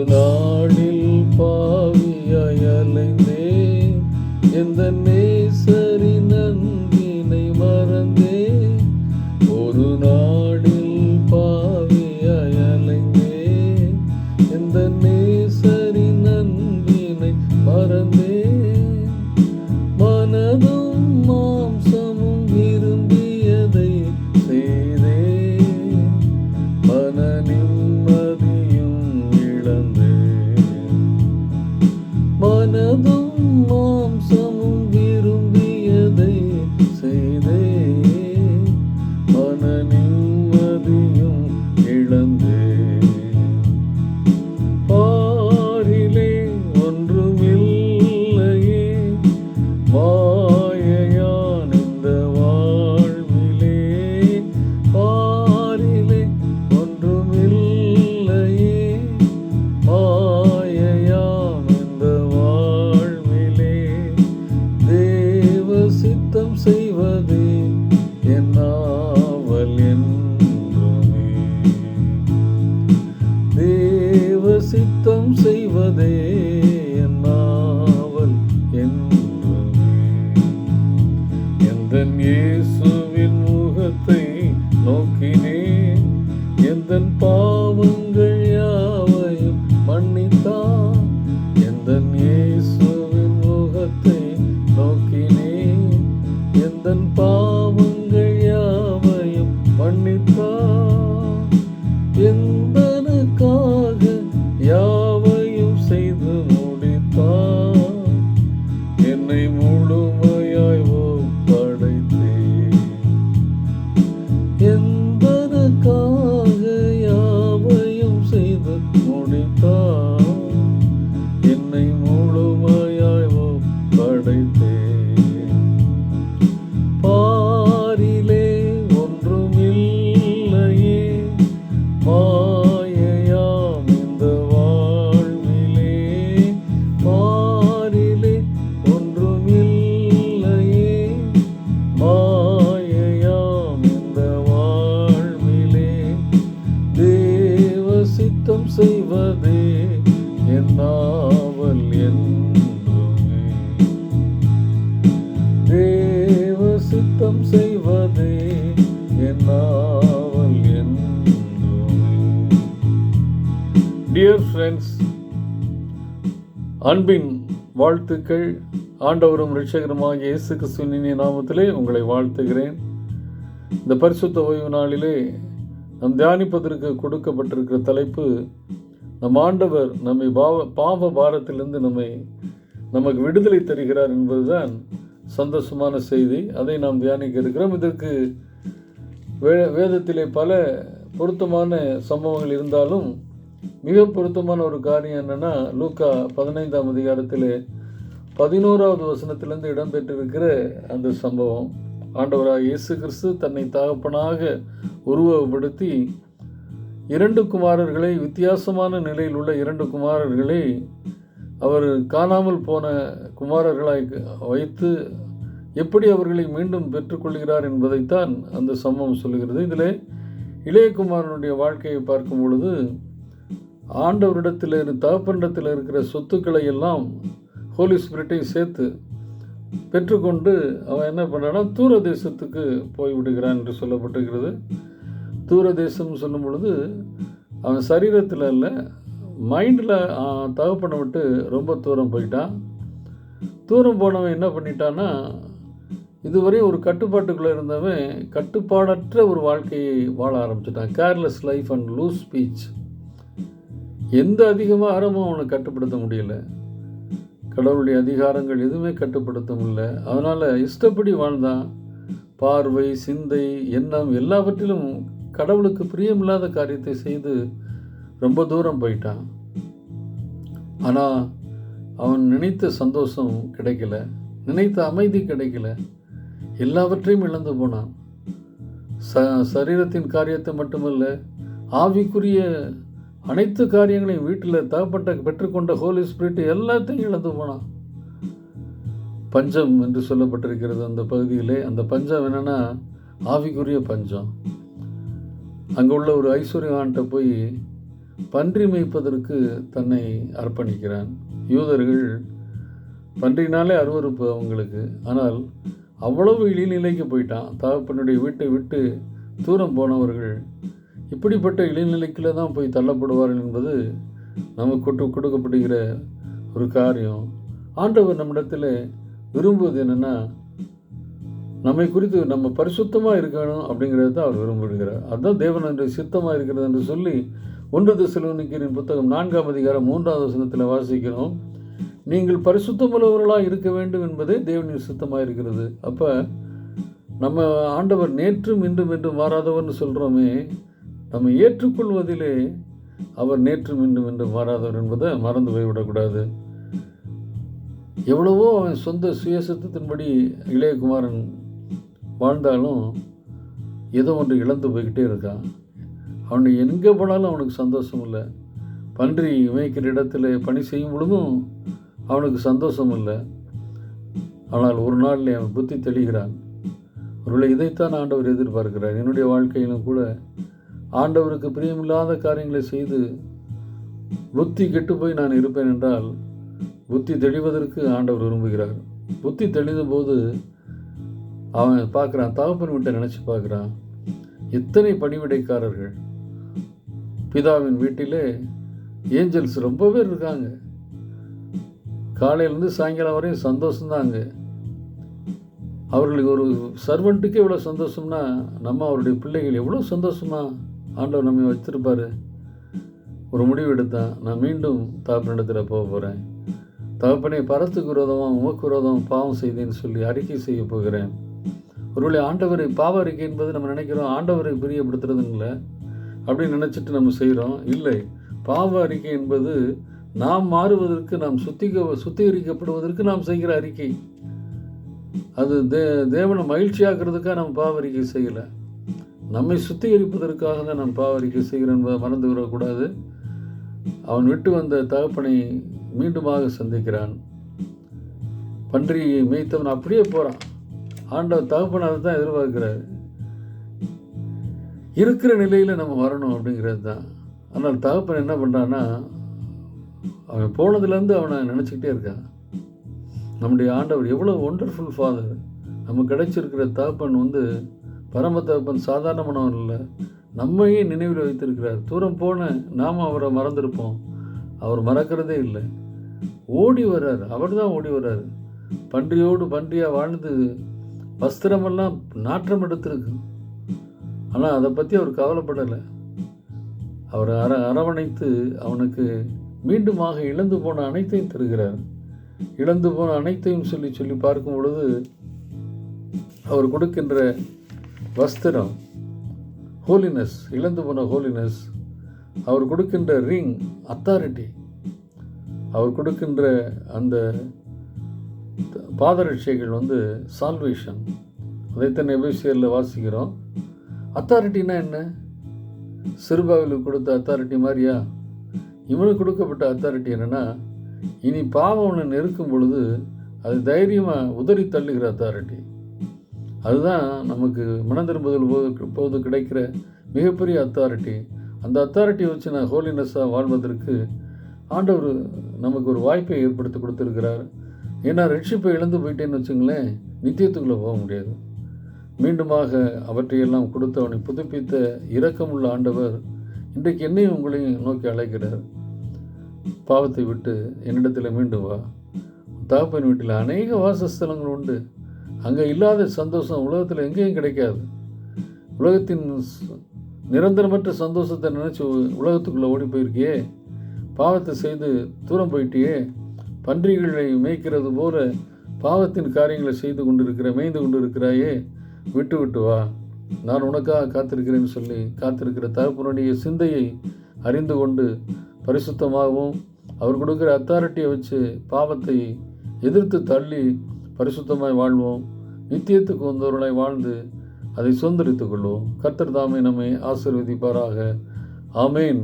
நாளில் இயேசுவின் முகத்தை நோக்கினேன். எந்த பா செய்வதே என்னாவல் டியர் ஃப்ரெண்ட்ஸ் அன்பின் வாழ்த்துக்கள். ஆண்டவரும் ரிஷகருமாக இயேசு கிறிஸ்துவின் நாமத்திலே உங்களை வாழ்த்துகிறேன். இந்த பரிசுத்த ஓய்வு நாளிலே நம் தியானிப்பதற்கு கொடுக்கப்பட்டிருக்கிற தலைப்பு நம் ஆண்டவர் நம்மை பாவ பாவ பாரத்திலிருந்து நம்மை நமக்கு விடுதலை தருகிறார் என்பதுதான் சந்தோஷமான செய்தி. அதை நாம் தியானிக்க இருக்கிறோம். இதற்கு வே வேதத்திலே பல பொருத்தமான சம்பவங்கள் இருந்தாலும் மிக பொருத்தமான ஒரு காரியம் என்னன்னா லூக்கா பதினைந்தாம் அதிகாரத்திலே பதினோராவது வசனத்திலிருந்து இடம்பெற்றிருக்கிற அந்த சம்பவம். ஆண்டவராக இயேசு கிறிஸ்து தன்னை தகப்பனாக உருவகப்படுத்தி இரண்டு குமாரர்களை வித்தியாசமான நிலையில் உள்ள இரண்டு குமாரர்களை அவர் காணாமல் போன குமாரர்களாய் வைத்து எப்படி அவர்களை மீண்டும் பெற்றுக்கொள்கிறார் என்பதைத்தான் அந்த சம்பவம் சொல்லுகிறது. இதில் இளையகுமாரனுடைய வாழ்க்கையை பார்க்கும் பொழுது ஆண்டவரிடத்தில் இரு தகப்பனிடத்தில் இருக்கிற சொத்துக்களை எல்லாம் ஹோலி ஸ்பிரிட்டை சேர்த்து பெற்றுக்கொண்டு அவன் என்ன பண்ணுறான்னா தூர தேசத்துக்கு போய் விடுகிறான் என்று சொல்லப்பட்டிருக்கிறது. தூர தேசம் சொல்லும் பொழுது அவன் சரீரத்தில் இல்லை மைண்டில் தகப்பனை விட்டு ரொம்ப தூரம் போயிட்டான் தூரம் போனவன் என்ன பண்ணிட்டான்னா இதுவரை ஒரு கட்டுப்பாட்டுக்குள்ளே இருந்தவன் கட்டுப்பாடற்ற ஒரு வாழ்க்கையை வாழ ஆரம்பிச்சிட்டான். Careless life and loose speech எந்த அதிகாரமும் அவனை கட்டுப்படுத்த முடியல. கடவுளுடைய அதிகாரங்கள் எதுவுமே கட்டுப்படுத்த முடியல அதனால் இஷ்டப்படி வாழ்ந்தான். பார்வை சிந்தை எண்ணம் எல்லாவற்றிலும் கடவுளுக்கு பிரியமில்லாத காரியத்தை செய்து ரொம்ப தூரம் போயிட்டான். ஆனால் அவன் நினைத்த சந்தோஷம் கிடைக்கல. நினைத்த அமைதி கிடைக்கல. எல்லாவற்றையும் இழந்து போனான். ச சரீரத்தின் காரியத்தை மட்டுமல்ல ஆவிக்குரிய அனைத்து காரியங்களையும் வீட்டில் தகப்பட்ட பெற்றுக்கொண்ட ஹோலி ஸ்பிரிட் எல்லாத்தையும் இழந்து போனான். பஞ்சம் என்று சொல்லப்பட்டிருக்கிறது அந்த பகுதியிலே. அந்த பஞ்சம் என்னென்னா ஆவிக்குரிய பஞ்சம். அங்கே உள்ள ஒரு ஐஸ்வர்யவான்கிட்ட போய் பன்றி மேய்ப்பதற்கு தன்னை அர்ப்பணிக்கிறான். யூதர்கள் பன்றினாலே அருவருப்பு அவங்களுக்கு. ஆனால் அவ்வளவு இழிநிலைக்கு போயிட்டான். தகப்பனுடைய வீட்டை விட்டு தூரம் போனவர்கள் இப்படிப்பட்ட இழிநிலைக்கில் தான் போய் தள்ளப்படுவார்கள் என்பது நமக்கு கொடுக்கப்படுகிற ஒரு காரியம். ஆண்டவர் நம்மிடத்தில் விரும்புவது என்னென்னா நம்மை குறித்து நம்ம பரிசுத்தமாக இருக்கணும் அப்படிங்கிறது தான் அவர் விரும்புகிறார். அதுதான் தேவன் என்று சித்தமாக இருக்கிறது என்று சொல்லி ஒன்று திசலோனிக்கரின் புத்தகம் நான்காம் அதிகாரம் மூன்றாவது வசனத்தில் வாசிக்கிறோம். நீங்கள் பரிசுத்தமுள்ளவர்களாக இருக்க வேண்டும் என்பதே தேவனின் சித்தமாக இருக்கிறது. அப்போ நம்ம ஆண்டவர் நேற்றும் இன்றும் என்றும் மாறாதவர்னு சொல்கிறோமே நம்ம ஏற்றுக்கொள்வதிலே அவர் நேற்றும் இன்றும் என்றும் மாறாதவர் என்பதை மறந்து போய்விடக்கூடாது. எவ்வளவோ அவன் சொந்த சுயசத்தத்தின்படி இளையகுமாரன் வாழ்ந்தாலும் ஏதோ ஒன்று இழந்து போய்கிட்டே இருக்கான். அவனை எங்கே போனாலும் அவனுக்கு சந்தோஷம் இல்லை. பன்றி மேய்க்கிற இடத்துல பணி செய்யும் பொழுதும் அவனுக்கு சந்தோஷம் இல்லை. ஆனால் ஒரு நாளில் அவன் புத்தி தெளிகிறான். ஒருவேளை இதைத்தான் ஆண்டவர் எதிர்பார்க்கிறார். என்னுடைய வாழ்க்கையிலும் கூட ஆண்டவருக்கு பிரியமில்லாத காரியங்களை செய்து புத்தி கெட்டு போய் நான் இருப்பேன் என்றால் புத்தி தெளிவதற்கு ஆண்டவர் விரும்புகிறார். புத்தி தெளிந்த போது அவன் பார்க்குறான் தகப்பன் வீட்டை நினச்சி பார்க்குறான். எத்தனை பணிவிடைக்காரர்கள். பிதாவின் வீட்டிலே ஏஞ்சல்ஸ் ரொம்ப பேர் இருக்காங்க. காலையிலேருந்து சாயங்காலம் வரையும் சந்தோஷம்தாங்க. அவர்களுக்கு ஒரு சர்வெண்ட்டுக்கே எவ்வளோ சந்தோஷம்னா நம்ம அவருடைய பிள்ளைகள் எவ்வளோ சந்தோஷமாக ஆண்டவர் நம்ம வச்சுருப்பார். ஒரு முடிவு எடுத்தான். நான் மீண்டும் தகப்பனிடத்தில் போக போகிறேன் தகப்பனை பரத்துக்கு விரோதமாக உமக்கு விரோதம் பாவம் செய்தேன்னு சொல்லி அறிக்கை செய்ய போகிறேன். ஒருவேளை ஆண்டவரை பாவ அறிக்கை என்பது நம்ம நினைக்கிறோம். ஆண்டவரை பிரியப்படுத்துறதுங்கள அப்படின்னு நினச்சிட்டு நம்ம செய்கிறோம் இல்லை பாவ அறிக்கை என்பது நாம் மாறுவதற்கு நாம் சுத்திக சுத்திகரிக்கப்படுவதற்கு நாம் செய்கிற அறிக்கை. அது தே தேவனை மகிழ்ச்சியாக்குறதுக்காக நம்ம பாவ அறிக்கை செய்யலை. நம்மை சுத்திகரிப்பதற்காக தான் நாம் பாவ அறிக்கை செய்கிறோம் என்பதை மறந்து விடக்கூடாது. அவன் விட்டு வந்த தகப்பனை மீண்டுமாக சந்திக்கிறான். பன்றியை மேய்த்தவன் அப்படியே போகிறான் ஆண்டவர் தகப்பன் அதை தான் எதிர்பார்க்கிறாரு. இருக்கிற நிலையில் நம்ம வரணும் அப்படிங்கிறது தான். ஆனால் தகப்பன் என்ன பண்ணுறான்னா அவன் போனதுலேருந்து அவனை நினச்சிக்கிட்டே இருக்கான். நம்முடைய ஆண்டவர் எவ்வளோ ஒண்டர்ஃபுல் ஃபாதர் நமக்கு கிடைச்சிருக்கிற தகப்பன் வந்து பரம தகப்பன் சாதாரணமானவன் இல்லை. நம்மையே நினைவில் வைத்திருக்கிறார். தூரம் போன நாம் அவரை மறந்துருப்போம். அவர் மறக்கிறதே இல்லை. ஓடி வர்றார். அவர் தான் ஓடி வர்றார். பன்றியோடு பன்றியாக வாழ்ந்து வஸ்திரமெல்லாம் நாற்றம் எடுத்திருக்கு. ஆனால் அதை பற்றி அவர் கவலைப்படலை. அவர் அர அரவணைத்து அவனுக்கு மீண்டுமாக இழந்து போன அனைத்தையும் தருகிறார். இழந்து போன அனைத்தையும் சொல்லி சொல்லி பார்க்கும் பொழுது அவர் கொடுக்கின்ற வஸ்திரம் ஹோலினஸ் இழந்து போன ஹோலினஸ் அவர் கொடுக்கின்ற ரிங் அத்தாரிட்டி அவர் கொடுக்கின்ற அந்த பாதரட்சைகள் வந்து சால்வேஷன் அதைத்தான் எபிசியரில் வாசிக்கிறோம்? அத்தாரிட்டினா என்ன? சிறுபாவிலுக்கு கொடுத்த அத்தாரிட்டி மாதிரியா? இவனுக்கு கொடுக்கப்பட்ட அத்தாரிட்டி என்னென்னா இனி பாவம் நெருக்கும் பொழுது அது தைரியமாக உதறி தள்ளுகிற அத்தாரிட்டி அதுதான் நமக்கு மனந்திரும்புதல் போது போது கிடைக்கிற மிகப்பெரிய அத்தாரிட்டி அந்த அத்தாரிட்டியை வச்சு நான் ஹோலினஸ்ஸாக வாழ்வதற்கு ஆண்டவர் நமக்கு ஒரு வாய்ப்பை ஏற்படுத்தி கொடுத்துருக்கிறார். ஏன்னா ரட்சிப்பை இழந்து போயிட்டேன்னு வச்சுங்களேன் நித்தியத்துக்குள்ளே போக முடியாது. மீண்டுமாக அவற்றையெல்லாம் கொடுத்து அவனை புதுப்பித்த இரக்கமுள்ள ஆண்டவர் இன்றைக்கு என்னையும் உங்களையும் நோக்கி அழைக்கிறார். பாவத்தை விட்டு என்னிடத்தில் மீண்டும் வா. தகப்பன் வீட்டில் அநேக வாசஸ்தலங்கள் உண்டு. அங்கே இல்லாத சந்தோஷம் உலகத்தில் எங்கேயும் கிடைக்காது. உலகத்தின் நிரந்தரமற்ற சந்தோஷத்தை நினச்சி உலகத்துக்குள்ளே ஓடி போயிருக்கியே. பாவத்தை செய்து தூரம் போயிட்டியே. பன்றிகளை மேய்க்கிறது போல பாவத்தின் காரியங்களை செய்து கொண்டிருக்கிற மேய்ந்து கொண்டு இருக்கிறாயே விட்டு விட்டு வா. நான் உனக்காக காத்திருக்கிறேன்னு சொல்லி காத்திருக்கிற தகப்பனுடைய சிந்தையை அறிந்து கொண்டு பரிசுத்தமாகவும் அவர் கொடுக்குற அத்தாரிட்டியை வச்சு பாவத்தை எதிர்த்து தள்ளி பரிசுத்தமாய் வாழ்வோம். நித்தியத்துக்கு வந்தவர்களாய் வாழ்ந்து அதை சுதந்திரித்துக் கொள்வோம். கர்த்தர் தாமே நம்மை ஆசீர்வதிப்பாராக. ஆமேன்.